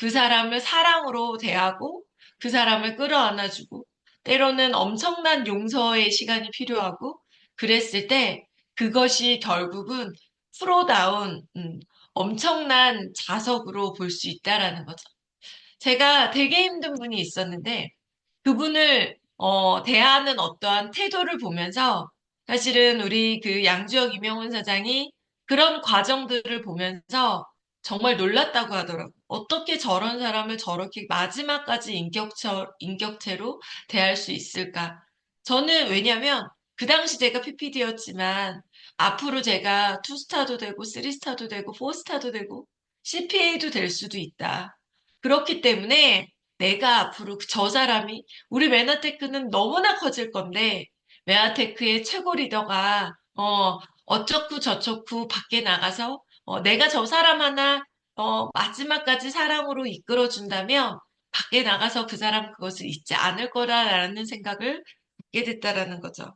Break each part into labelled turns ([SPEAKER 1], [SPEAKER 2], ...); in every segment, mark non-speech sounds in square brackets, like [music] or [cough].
[SPEAKER 1] 그 사람을 사랑으로 대하고 그 사람을 끌어안아주고 때로는 엄청난 용서의 시간이 필요하고 그랬을 때 그것이 결국은 프로다운 음, 엄청난 자석으로 볼 수 있다라는 거죠. 제가 되게 힘든 분이 있었는데 그분을 어, 대하는 어떠한 태도를 보면서 사실은 우리 그 양주혁 이명훈 사장이 그런 과정들을 보면서 정말 놀랐다고 하더라고요. 어떻게 저런 사람을 저렇게 마지막까지 인격처, 인격체로 대할 수 있을까? 저는 왜냐면 그 당시 제가 PPD였지만 앞으로 제가 투스타도 되고 쓰리스타도 되고 포스타도 되고 CPA도 될 수도 있다. 그렇기 때문에 내가 앞으로 저 사람이 우리 메나테크는 너무나 커질 건데 메나테크의 최고 리더가 어 어쩌고 저쩌고 밖에 나가서 어, 내가 저 사람 하나 어, 마지막까지 사랑으로 이끌어 준다면 밖에 나가서 그 사람 그것을 잊지 않을 거라라는 생각을 갖게 됐다라는 거죠.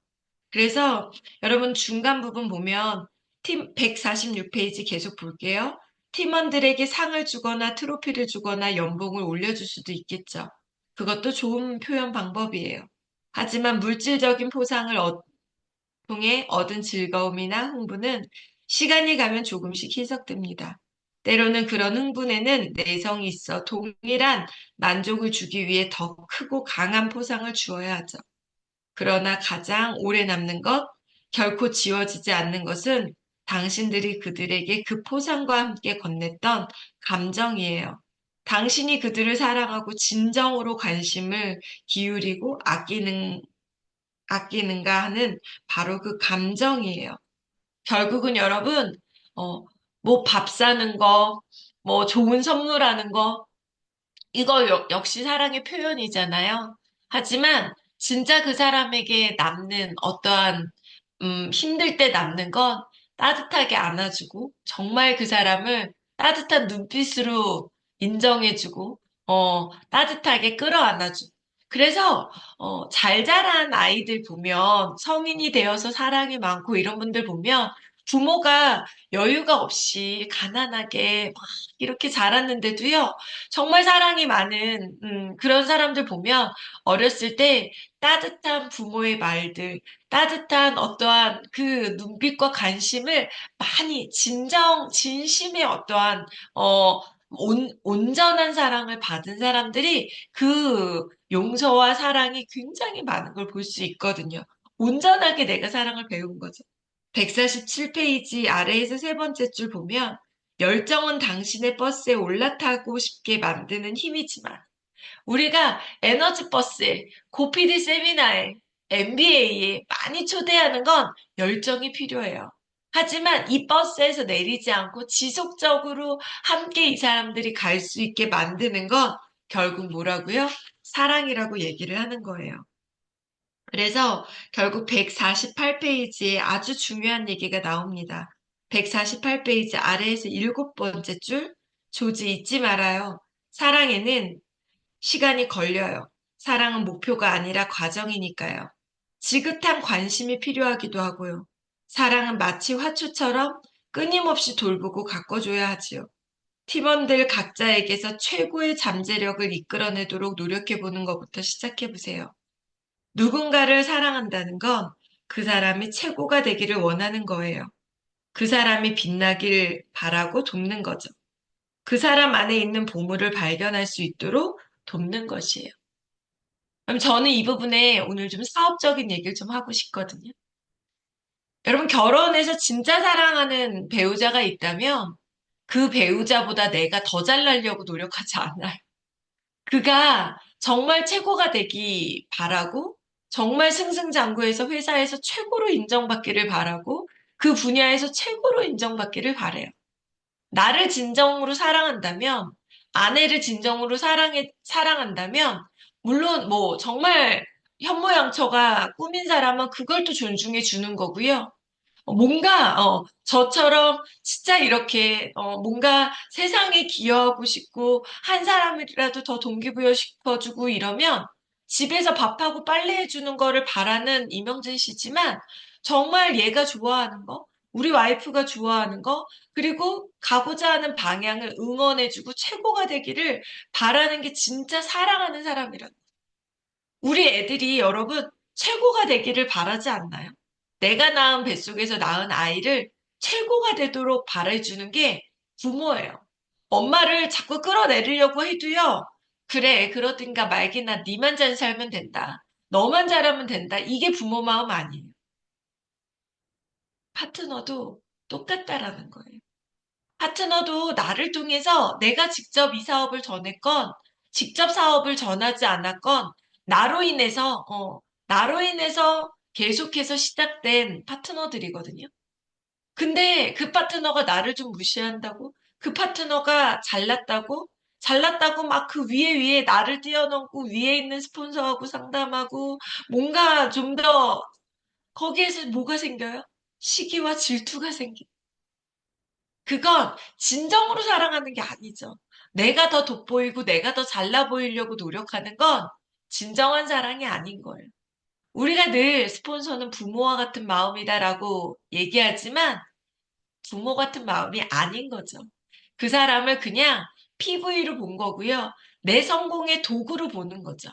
[SPEAKER 1] 그래서 여러분 중간 부분 보면 팀 146페이지 계속 볼게요. 팀원들에게 상을 주거나 트로피를 주거나 연봉을 올려줄 수도 있겠죠. 그것도 좋은 표현 방법이에요. 하지만 물질적인 포상을 어, 통해 얻은 즐거움이나 흥분은 시간이 가면 조금씩 희석됩니다. 때로는 그런 흥분에는 내성이 있어 동일한 만족을 주기 위해 더 크고 강한 포상을 주어야 하죠. 그러나 가장 오래 남는 것, 결코 지워지지 않는 것은 당신들이 그들에게 그 포상과 함께 건넸던 감정이에요. 당신이 그들을 사랑하고 진정으로 관심을 기울이고 아끼는, 아끼는가 하는 바로 그 감정이에요. 결국은 여러분, 어, 뭐 밥 사는 거, 뭐 좋은 선물하는 거, 이거 여- 역시 사랑의 표현이잖아요. 하지만 진짜 그 사람에게 남는 어떠한 음, 힘들 때 남는 건 따뜻하게 안아주고 정말 그 사람을 따뜻한 눈빛으로 인정해주고 어, 따뜻하게 끌어안아주고 그래서 어, 잘 자란 아이들 보면 성인이 되어서 사랑이 많고 이런 분들 보면 부모가 여유가 없이 가난하게 막 이렇게 자랐는데도요 정말 사랑이 많은 음, 그런 사람들 보면 어렸을 때 따뜻한 부모의 말들 따뜻한 어떠한 그 눈빛과 관심을 많이 진정, 진심의 어떠한, 어, 온, 온전한 사랑을 받은 사람들이 그 용서와 사랑이 굉장히 많은 걸 볼 수 있거든요. 온전하게 내가 사랑을 배운 거죠. 147페이지 아래에서 세 번째 줄 보면 열정은 당신의 버스에 올라타고 싶게 만드는 힘이지만 우리가 에너지 버스에 고피디 세미나에 MBA에 많이 초대하는 건 열정이 필요해요. 하지만 이 버스에서 내리지 않고 지속적으로 함께 이 사람들이 갈 수 있게 만드는 건 결국 뭐라고요? 사랑이라고 얘기를 하는 거예요. 그래서 결국 148페이지에 아주 중요한 얘기가 나옵니다. 148페이지 아래에서 일곱 번째 줄, 조지 잊지 말아요. 사랑에는 시간이 걸려요. 사랑은 목표가 아니라 과정이니까요. 지긋한 관심이 필요하기도 하고요. 사랑은 마치 화초처럼 끊임없이 돌보고 가꿔줘야 하지요. 팀원들 각자에게서 최고의 잠재력을 이끌어내도록 노력해보는 것부터 시작해보세요. 누군가를 사랑한다는 건 그 사람이 최고가 되기를 원하는 거예요. 그 사람이 빛나길 바라고 돕는 거죠. 그 사람 안에 있는 보물을 발견할 수 있도록 돕는 것이에요. 그럼 저는 이 부분에 오늘 좀 사업적인 얘기를 좀 하고 싶거든요. 여러분, 결혼해서 진짜 사랑하는 배우자가 있다면 그 배우자보다 내가 더 잘나려고 노력하지 않아요. 그가 정말 최고가 되기 바라고 정말 승승장구해서 회사에서 최고로 인정받기를 바라고 그 분야에서 최고로 인정받기를 바래요. 나를 진정으로 사랑한다면 아내를 진정으로 사랑해, 사랑한다면 물론 뭐 정말 현모양처가 꾸민 사람은 그걸 또 존중해 주는 거고요. 어, 뭔가 어, 저처럼 진짜 이렇게 어, 뭔가 세상에 기여하고 싶고 한 사람이라도 더 동기부여 시켜주고 이러면 집에서 밥하고 빨래 해 주는 거를 바라는 이명진 씨지만 정말 얘가 좋아하는 거 우리 와이프가 좋아하는 거, 그리고 가고자 하는 방향을 응원해주고 최고가 되기를 바라는 게 진짜 사랑하는 사람이란. 우리 애들이 여러분 최고가 되기를 바라지 않나요? 내가 낳은 뱃속에서 낳은 아이를 최고가 되도록 바라주는 게 부모예요. 엄마를 자꾸 끌어내리려고 해도요. 그래, 그러든가 말기나 니만 잘 살면 된다. 너만 잘하면 된다. 이게 부모 마음 아니에요. 파트너도 똑같다라는 거예요. 파트너도 나를 통해서 내가 직접 이 사업을 전했건, 직접 사업을 전하지 않았건, 나로 인해서, 어, 나로 인해서 계속해서 시작된 파트너들이거든요. 근데 그 파트너가 나를 좀 무시한다고? 그 파트너가 잘났다고? 잘났다고 막 그 위에 위에 나를 뛰어넘고 위에 있는 스폰서하고 상담하고 뭔가 좀 더 거기에서 뭐가 생겨요? 시기와 질투가 생겨. 그건 진정으로 사랑하는 게 아니죠. 내가 더 돋보이고 내가 더 잘나 보이려고 노력하는 건 진정한 사랑이 아닌 거예요. 우리가 늘 스폰서는 부모와 같은 마음이다라고 얘기하지만 부모 같은 마음이 아닌 거죠. 그 사람을 그냥 PV로 본 거고요. 내 성공의 도구로 보는 거죠.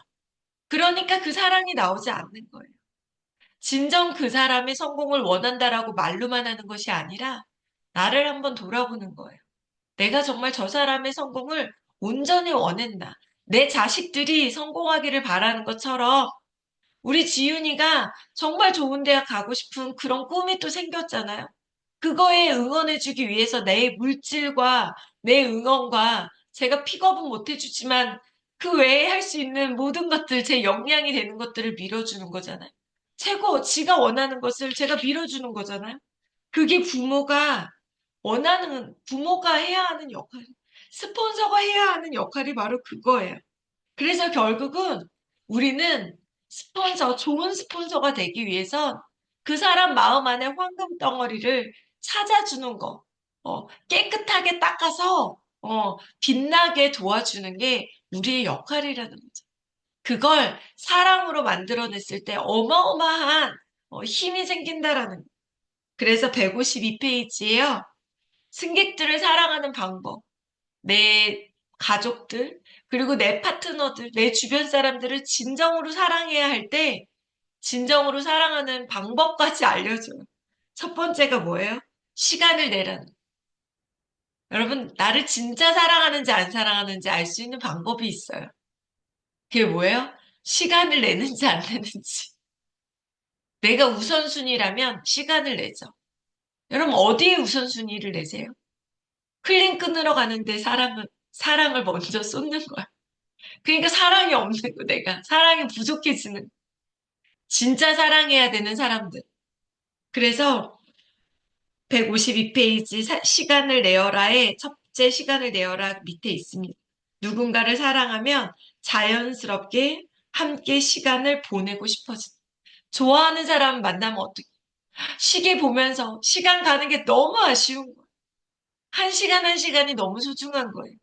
[SPEAKER 1] 그러니까 그 사랑이 나오지 않는 거예요. 진정 그 사람의 성공을 원한다라고 말로만 하는 것이 아니라 나를 한번 돌아보는 거예요. 내가 정말 저 사람의 성공을 온전히 원했나. 내 자식들이 성공하기를 바라는 것처럼 우리 지윤이가 정말 좋은 대학 가고 싶은 그런 꿈이 또 생겼잖아요. 그거에 응원해주기 위해서 내 물질과 내 응원과 제가 픽업은 못 해주지만 그 외에 할 수 있는 모든 것들, 제 역량이 되는 것들을 밀어주는 거잖아요. 최고, 지가 원하는 것을 제가 밀어주는 거잖아요. 그게 부모가 원하는, 부모가 해야 하는 역할, 스폰서가 해야 하는 역할이 바로 그거예요. 그래서 결국은 우리는 스폰서, 좋은 스폰서가 되기 위해선 그 사람 마음 안에 황금 덩어리를 찾아주는 거, 어, 깨끗하게 닦아서, 어, 빛나게 도와주는 게 우리의 역할이라는 거죠. 그걸 사랑으로 만들어냈을 때 어마어마한 어, 힘이 생긴다라는 거. 그래서 152페이지에요. 승객들을 사랑하는 방법, 내 가족들, 그리고 내 파트너들, 내 주변 사람들을 진정으로 사랑해야 할 때, 진정으로 사랑하는 방법까지 알려줘요. 첫 번째가 뭐예요? 시간을 내라는. 여러분, 나를 진짜 사랑하는지 안 사랑하는지 알 수 있는 방법이 있어요. 그게 뭐예요? 시간을 내는지 안 내는지. 내가 우선순위라면 시간을 내죠. 여러분, 어디에 우선순위를 내세요? 클린 끊으러 가는데 사람은, 사랑을 먼저 쏟는 거야. 그러니까 사랑이 없는 거, 내가. 사랑이 부족해지는. 진짜 사랑해야 되는 사람들. 그래서 152페이지 시간을 내어라의 첫째 시간을 내어라 밑에 있습니다. 누군가를 사랑하면 자연스럽게 함께 시간을 보내고 싶어진. 좋아하는 사람 만나면 어떻게? 시계 보면서 시간 가는 게 너무 아쉬운 거예요. 한 시간 한 시간이 너무 소중한 거예요.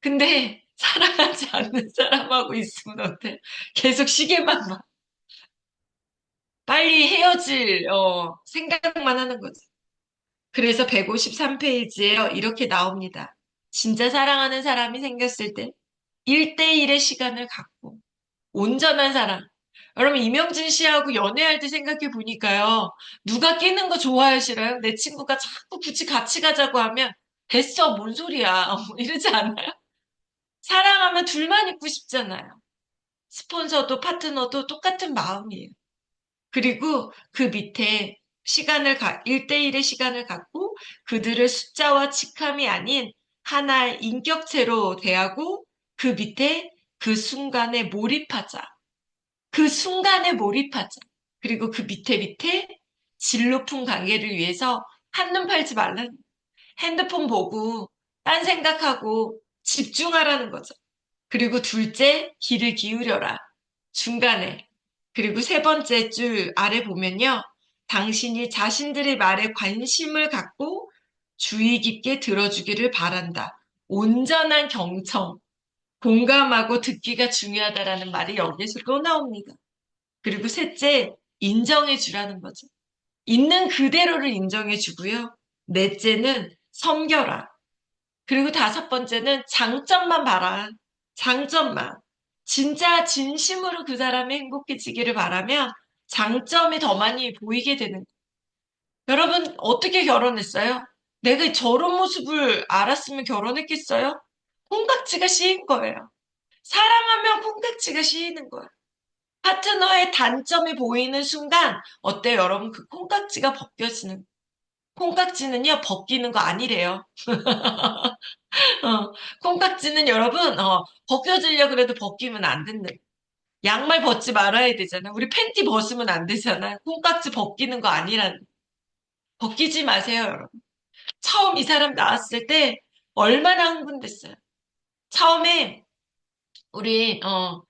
[SPEAKER 1] 근데 [laughs] 사랑하지 않는 사람하고 있으면 어때? 계속 시계만 봐. 빨리 헤어질 어, 생각만 하는 거지. 그래서 153페이지에 이렇게 나옵니다. 진짜 사랑하는 사람이 생겼을 때 1대1의 시간을 갖고 온전한 사람. 여러분 이명진 씨하고 연애할 때 생각해 보니까요. 누가 끼는 거 좋아요 싫어요? 내 친구가 자꾸 굳이 같이 가자고 하면 됐어 뭔 소리야 [laughs] 이러지 않아요? 사랑하면 둘만 있고 싶잖아요. 스폰서도 파트너도 똑같은 마음이에요. 그리고 그 밑에 시간을 가, 1대1의 시간을 갖고 그들을 숫자와 직함이 아닌 하나의 인격체로 대하고 그 밑에 그 순간에 몰입하자. 그 순간에 몰입하자. 그리고 그 밑에 밑에 질 높은 관계를 위해서 한눈 팔지 말라는 핸드폰 보고 딴 생각하고 집중하라는 거죠. 그리고 둘째, 귀를 기울여라. 중간에. 그리고 세 번째 줄 아래 보면요. 당신이 자신들의 말에 관심을 갖고 주의 깊게 들어주기를 바란다. 온전한 경청, 공감하고 듣기가 중요하다라는 말이 여기에서 또 나옵니다. 그리고 셋째, 인정해 주라는 거죠. 있는 그대로를 인정해 주고요. 넷째는 섬겨라. 그리고 다섯 번째는 장점만 봐라. 장점만. 진짜 진심으로 그 사람이 행복해지기를 바라면 장점이 더 많이 보이게 되는 여러분, 어떻게 결혼했어요? 내가 저런 모습을 알았으면 결혼했겠어요? 콩깍지가 씌인 거예요. 사랑하면 콩깍지가 씌이는 거예요. 파트너의 단점이 보이는 순간, 어때요, 여러분? 그 콩깍지가 벗겨지는. 콩깍지는요, 벗기는 거 아니래요. [laughs] 어, 콩깍지는 여러분, 어, 벗겨지려 그래도 벗기면 안 된다. 양말 벗지 말아야 되잖아. 우리 팬티 벗으면 안 되잖아. 콩깍지 벗기는 거 아니란. 벗기지 마세요, 여러분. 처음 이 사람 나왔을 때 얼마나 흥분됐어요. 처음에 우리 어,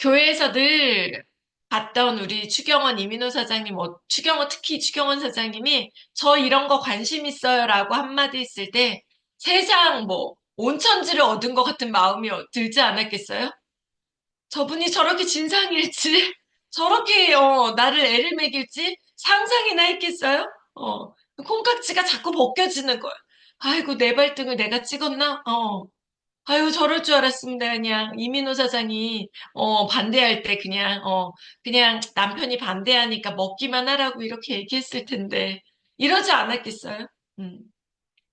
[SPEAKER 1] 교회에서 늘 봤던 우리 추경원 이민호 사장님, 어, 추경원 특히 추경원 사장님이 저 이런 거 관심 있어요라고 한마디 했을 때 세상 뭐 온천지를 얻은 것 같은 마음이 어- 들지 않았겠어요? 저분이 저렇게 진상일지, [laughs] 저렇게 어, 나를 애를 먹일지 상상이나 했겠어요? 어, 콩깍지가 자꾸 벗겨지는 거야. 아이고, 내 발등을 내가 찍었나? 어. 아유, 저럴 줄 알았습니다. 그냥 이민호 사장이 어, 반대할 때 그냥 어, 그냥 남편이 반대하니까 먹기만 하라고 이렇게 얘기했을 텐데 이러지 않았겠어요? 음.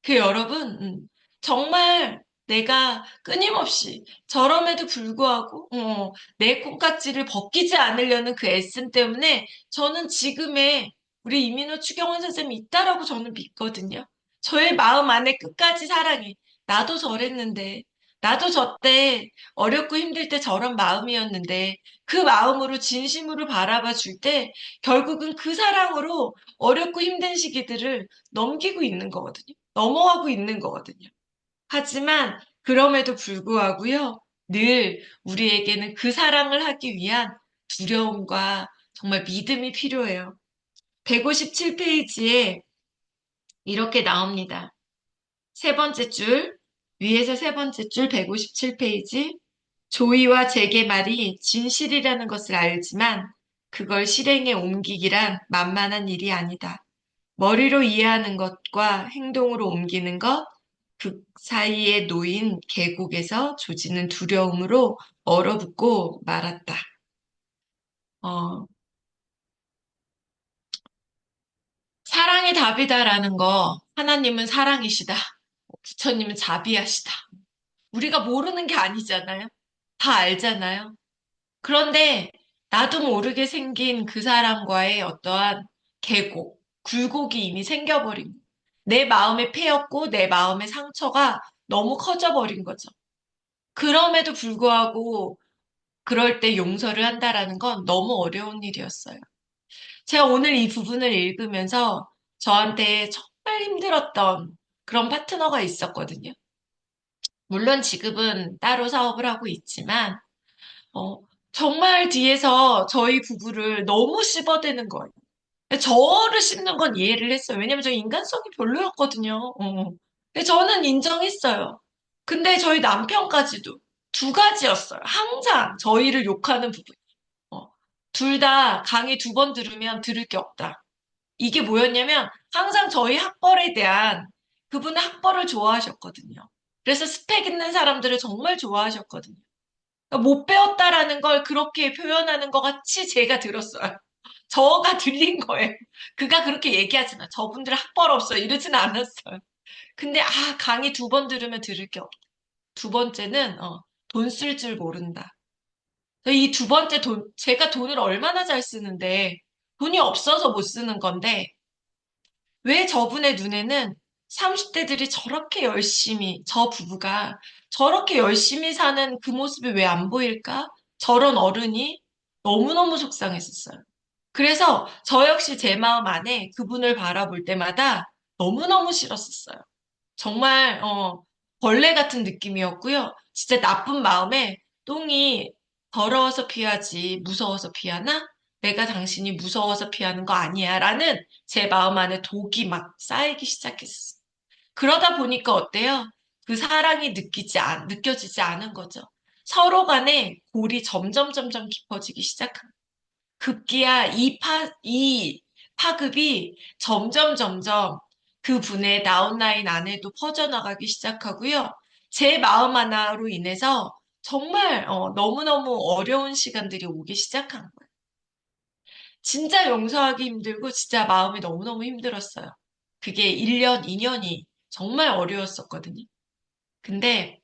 [SPEAKER 1] 그 여러분, 음, 정말 내가 끊임없이 저럼에도 불구하고 어, 내 콩깍지를 벗기지 않으려는 그 애씀 때문에 저는 지금의 우리 이민호 추경원 선생님이 있다라고 저는 믿거든요. 저의 마음 안에 끝까지 사랑해. 나도 저랬는데, 나도 저 때 어렵고 힘들 때 저런 마음이었는데, 그 마음으로 진심으로 바라봐 줄 때, 결국은 그 사랑으로 어렵고 힘든 시기들을 넘기고 있는 거거든요. 넘어가고 있는 거거든요. 하지만 그럼에도 불구하고요, 늘 우리에게는 그 사랑을 하기 위한 두려움과 정말 믿음이 필요해요. 157페이지에 이렇게 나옵니다. 세 번째 줄, 위에서 세 번째 줄 157페이지. 조이와 제게 말이 진실이라는 것을 알지만 그걸 실행에 옮기기란 만만한 일이 아니다. 머리로 이해하는 것과 행동으로 옮기는 것, 그 사이에 놓인 계곡에서 조지는 두려움으로 얼어붙고 말았다. 어, 사랑이 답이다라는 거, 하나님은 사랑이시다. 부처님은 자비하시다. 우리가 모르는 게 아니잖아요. 다 알잖아요. 그런데 나도 모르게 생긴 그 사람과의 어떠한 계곡, 굴곡이 이미 생겨버린. 내 마음에 패였고 내 마음의 상처가 너무 커져버린 거죠. 그럼에도 불구하고 그럴 때 용서를 한다라는 건 너무 어려운 일이었어요. 제가 오늘 이 부분을 읽으면서 저한테 정말 힘들었던 그런 파트너가 있었거든요. 물론 지금은 따로 사업을 하고 있지만, 어, 정말 뒤에서 저희 부부를 너무 씹어대는 거예요. 저를 씹는 건 이해를 했어요. 왜냐면 저 인간성이 별로였거든요. 어. 근데 저는 인정했어요. 근데 저희 남편까지도 두 가지였어요. 항상 저희를 욕하는 부분. 어. 둘 다 강의 두 번 들으면 들을 게 없다. 이게 뭐였냐면 항상 저희 학벌에 대한 그분은 학벌을 좋아하셨거든요. 그래서 스펙 있는 사람들을 정말 좋아하셨거든요. 그러니까 못 배웠다라는 걸 그렇게 표현하는 것 같이 제가 들었어요. [laughs] 저가 들린 거예요. 그가 그렇게 얘기하지만 저분들 학벌 없어 이러진 않았어요. 근데 아 강의 두 번 들으면 들을 게 없다. 두 번째는 어, 돈 쓸 줄 모른다. 이 두 번째 돈 제가 돈을 얼마나 잘 쓰는데 돈이 없어서 못 쓰는 건데 왜 저분의 눈에는 30대들이 저렇게 열심히 저 부부가 저렇게 열심히 사는 그 모습이 왜 안 보일까? 저런 어른이 너무너무 속상했었어요. 그래서 저 역시 제 마음 안에 그분을 바라볼 때마다 너무너무 싫었었어요. 정말, 어, 벌레 같은 느낌이었고요. 진짜 나쁜 마음에 똥이 더러워서 피하지 무서워서 피하나? 내가 당신이 무서워서 피하는 거 아니야. 라는 제 마음 안에 독이 막 쌓이기 시작했어요. 그러다 보니까 어때요? 그 사랑이 느끼지 않, 느껴지지 않은 거죠. 서로 간에 골이 점점 점점 깊어지기 시작한 급기야 이 파, 이 파급이 점점 점점 그 분의 다운라인 안에도 퍼져나가기 시작하고요. 제 마음 하나로 인해서 정말 어, 너무너무 어려운 시간들이 오기 시작한 거예요. 진짜 용서하기 힘들고 진짜 마음이 너무너무 힘들었어요. 그게 1년, 2년이 정말 어려웠었거든요. 근데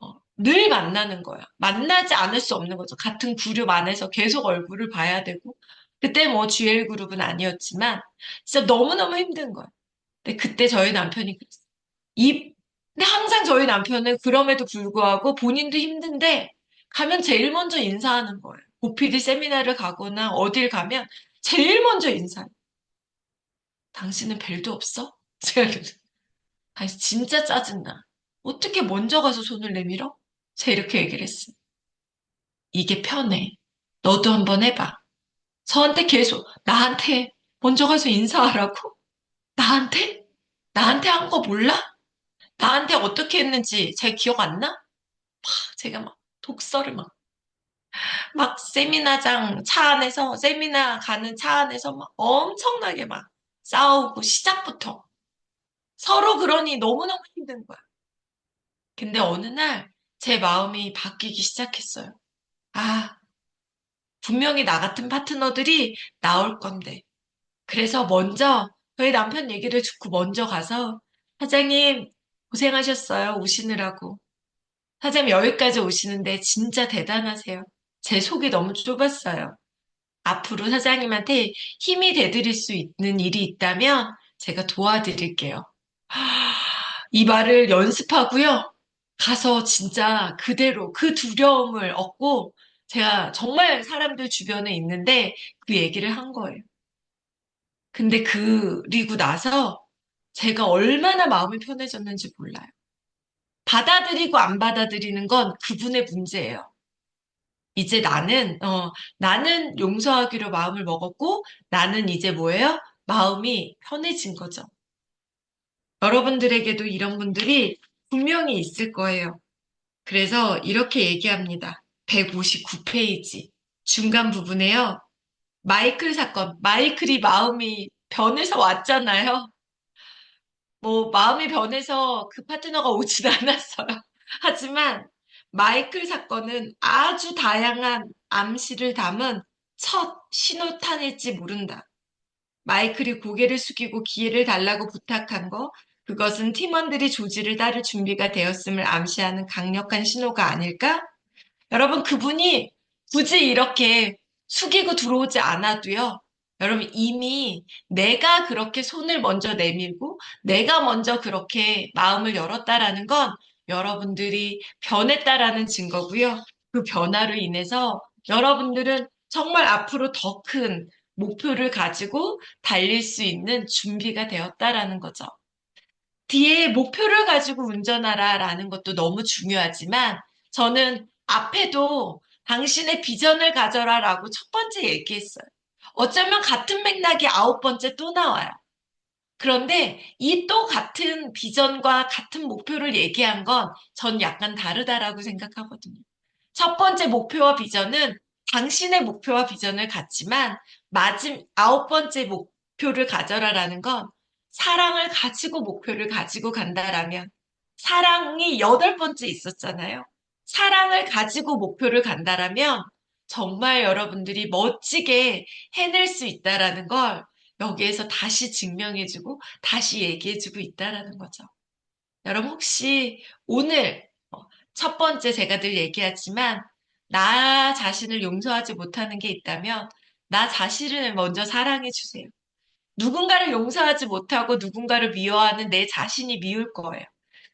[SPEAKER 1] 어, 늘 만나는 거야. 만나지 않을 수 없는 거죠. 같은 그룹 안에서 계속 얼굴을 봐야 되고 그때 뭐 GL 그룹은 아니었지만 진짜 너무너무 힘든 거야. 근데 그때 저희 남편이 그랬어요. 이 근데 항상 저희 남편은 그럼에도 불구하고 본인도 힘든데 가면 제일 먼저 인사하는 거예요. 보피디 세미나를 가거나 어딜 가면 제일 먼저 인사해요. 당신은 벨도 없어? [laughs] 제가 당 신 진짜 짜증나. 어떻게 먼저 가서 손을 내밀어? 제가 이렇게 얘기를 했어요. 이게 편해. 너도 한번 해봐. 저한테 계속 나한테 먼저 가서 인사하라고? 나한테? 나한테 한 거 몰라? 나한테 어떻게 했는지 제 기억 안 나? 막 제가 막 독서를 막, 막 세미나장 차 안에서, 세미나 가는 차 안에서 막 엄청나게 막 싸우고 시작부터. 서로 그러니 너무너무 힘든 거야. 근데 어느 날 제 마음이 바뀌기 시작했어요. 아, 분명히 나 같은 파트너들이 나올 건데. 그래서 먼저 저희 남편 얘기를 듣고 먼저 가서 사장님 고생하셨어요. 오시느라고. 사장님 여기까지 오시는데 진짜 대단하세요. 제 속이 너무 좁았어요. 앞으로 사장님한테 힘이 돼드릴 수 있는 일이 있다면 제가 도와드릴게요. 이 말을 연습하고요. 가서 진짜 그대로 그 두려움을 얻고 제가 정말 사람들 주변에 있는데 그 얘기를 한 거예요. 근데 그리고 나서 제가 얼마나 마음이 편해졌는지 몰라요. 받아들이고 안 받아들이는 건 그분의 문제예요. 이제 나는, 어, 나는 용서하기로 마음을 먹었고, 나는 이제 뭐예요? 마음이 편해진 거죠. 여러분들에게도 이런 분들이 분명히 있을 거예요. 그래서 이렇게 얘기합니다. 159페이지. 중간 부분에요. 마이클 사건. 마이클이 마음이 변해서 왔잖아요. 뭐, 마음이 변해서 그 파트너가 오진 않았어요. [laughs] 하지만 마이클 사건은 아주 다양한 암시를 담은 첫 신호탄일지 모른다. 마이클이 고개를 숙이고 기회를 달라고 부탁한 거, 그것은 팀원들이 조지를 따를 준비가 되었음을 암시하는 강력한 신호가 아닐까? 여러분, 그분이 굳이 이렇게 숙이고 들어오지 않아도요. 여러분, 이미 내가 그렇게 손을 먼저 내밀고 내가 먼저 그렇게 마음을 열었다라는 건 여러분들이 변했다라는 증거고요. 그 변화로 인해서 여러분들은 정말 앞으로 더 큰 목표를 가지고 달릴 수 있는 준비가 되었다라는 거죠. 뒤에 목표를 가지고 운전하라라는 것도 너무 중요하지만 저는 앞에도 당신의 비전을 가져라라고 첫 번째 얘기했어요. 어쩌면 같은 맥락이 아홉 번째 또 나와요. 그런데 이 또 같은 비전과 같은 목표를 얘기한 건 전 약간 다르다라고 생각하거든요. 첫 번째 목표와 비전은 당신의 목표와 비전을 갖지만 마지막 아홉 번째 목표를 가져라라는 건 사랑을 가지고 목표를 가지고 간다라면 사랑이 여덟 번째 있었잖아요. 사랑을 가지고 목표를 간다라면 정말 여러분들이 멋지게 해낼 수 있다라는 걸 여기에서 다시 증명해주고 다시 얘기해주고 있다라는 거죠. 여러분 혹시 오늘 어, 첫 번째 제가 늘 얘기하지만 나 자신을 용서하지 못하는 게 있다면 나 자신을 먼저 사랑해 주세요. 누군가를 용서하지 못하고 누군가를 미워하는 내 자신이 미울 거예요.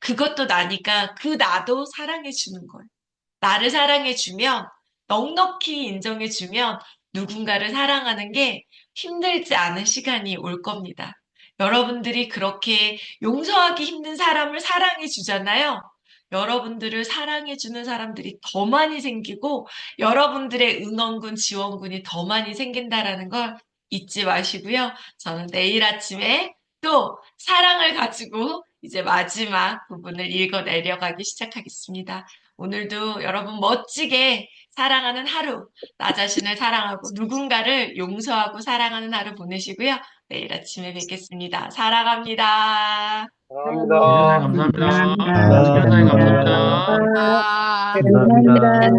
[SPEAKER 1] 그것도 나니까 그 나도 사랑해 주는 거예요. 나를 사랑해 주면 넉넉히 인정해 주면 누군가를 사랑하는 게 힘들지 않은 시간이 올 겁니다. 여러분들이 그렇게 용서하기 힘든 사람을 사랑해 주잖아요. 여러분들을 사랑해 주는 사람들이 더 많이 생기고 여러분들의 응원군, 지원군이 더 많이 생긴다라는 걸 잊지 마시고요. 저는 내일 아침에 또 사랑을 가지고 이제 마지막 부분을 읽어 내려가기 시작하겠습니다. 오늘도 여러분 멋지게 사랑하는 하루, 나 자신을 사랑하고 누군가를 용서하고 사랑하는 하루 보내시고요. 내일 아침에 뵙겠습니다. 사랑합니다.
[SPEAKER 2] 감사합니다.
[SPEAKER 3] 감사합니다.
[SPEAKER 2] 감사합니다.
[SPEAKER 4] 아,
[SPEAKER 3] 감사합니다.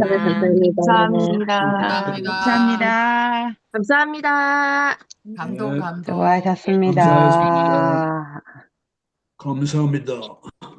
[SPEAKER 1] 감사합니다.
[SPEAKER 4] 감사합니다.
[SPEAKER 5] 감사합니다.
[SPEAKER 4] 감동, 감동.
[SPEAKER 3] 수고하셨습니다.
[SPEAKER 6] 감사합니다. 감사합니다.